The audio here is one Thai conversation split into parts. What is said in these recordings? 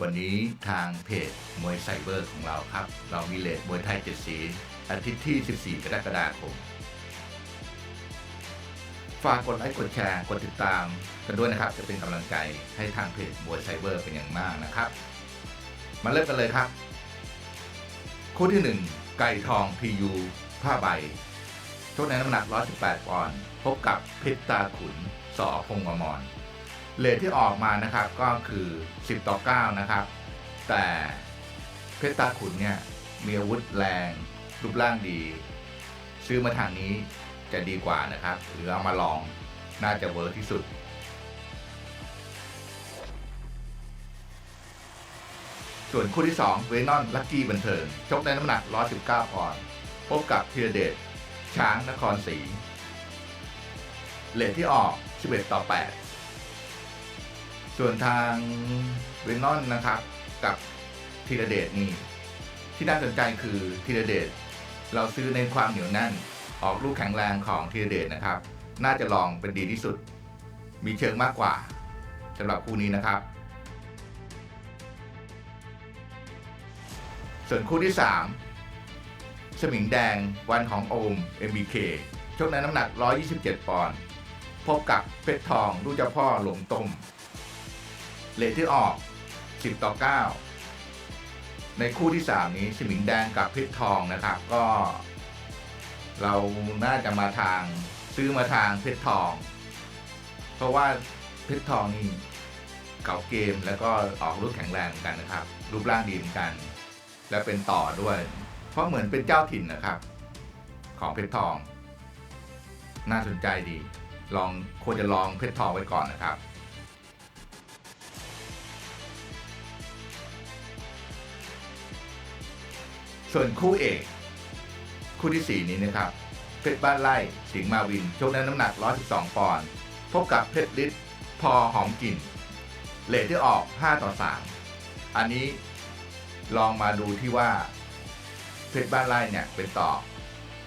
วันนี้ทางเพจมวยไซเบอร์ของเราครับ เรามีเลทมวยไทยเจ็ดสี อาทิตย์ที่ 14 กรกฎาคม ฝากกดไลค์กดแชร์กดติดตามกันด้วยนะครับ จะเป็นกำลังใจให้ทางเพจมวยไซเบอร์เป็นอย่างมากนะครับ มาเริ่มกันเลยครับ คู่ที่ 1 ไก่ทองพียูผ้าใบชกในน้ำหนัก 118 ปอนด์ พบกับเพชรตาขุนสอพงษ์อมร เลทที่ออกมานะครับก็คือ 10 ต่อ 9 นะครับ แต่เพชรตาขุนเนี่ยมีอาวุธแรง รูปร่างดี ซื้อมาทางนี้จะดีกว่านะครับ หรือเอามาลองน่าจะเวิร์กที่สุด ส่วนคู่ที่ 2 เวนอนลักกี้บันเทิง ชกในน้ำหนัก 119ปอนด์พบกับธีรเดชช้างนครศรีเลทที่ออก 11 ต่อ 8 ส่วนทางเวนนอนนะครับกับธีรเดชนี่ที่น่าสนใจคือธีรเดชเราซื้อในความเหนียวแน่น ออกลูกแข็งแรงของธีรเดชนะครับ น่าจะลองเป็นดีที่สุด มีเชิงมากกว่าสำหรับคู่นี้นะครับ ส่วนคู่ที่ 3 สมิงแดงวันของโอม MBK ชกในน้ำหนัก 127 ปอนด์พบกับเพชรทองลูกเจ้าพ่อหลงต้ม เลทที่ออก 10 ต่อ 9 ในคู่ที่ 3 นี้สมิงแดงกับเพชรทองนะครับ ก็ เราน่าจะมาทางซื้อมาทางเพชรทอง เพราะว่าเพชรทองนี่เก่าเกมแล้วก็ออกลูกแข็งแรงเหมือนกันนะครับ รูปร่างดีเหมือนกัน และเป็นต่อด้วย เพราะเหมือนเป็นเจ้าถิ่นนะครับ ของเพชรทอง น่าสนใจดี ลองควรจะลองเพชรทองไว้ก่อนนะครับ ส่วนคู่เอก คู่ที่ 4 นี้นะครับ เพชรบ้านไร่สิงห์มาวิน ชกในน้ำหนัก 112 ปอนด์ พบกับเพชรฤทธิ์พอหอมกลิ่น เลทที่ออก 5 ต่อ 3 อันนี้ลองมาดูที่ว่า เพชรบ้านไร่เนี่ยเป็นต่อ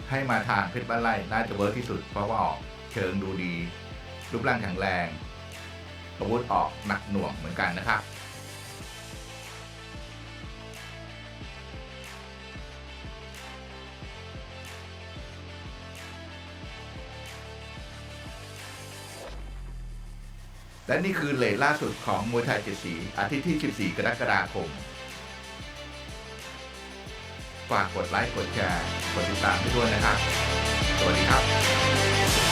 ให้มาทางเพชรบ้านไร่น่าจะเวิร์กที่สุด เพราะว่าออกเชิงดูดี รูปร่างแข็งแรงอาวุธออกหนักหน่วงเหมือนกันนะครับ และนี่คือเลทล่าสุดของมวยไทยเจ็ดสีอาทิตย์ที่ 14 กรกฎาคม ฝากกดไลค์ กดแชร์ กดติดตามด้วยนะครับ สวัสดีครับ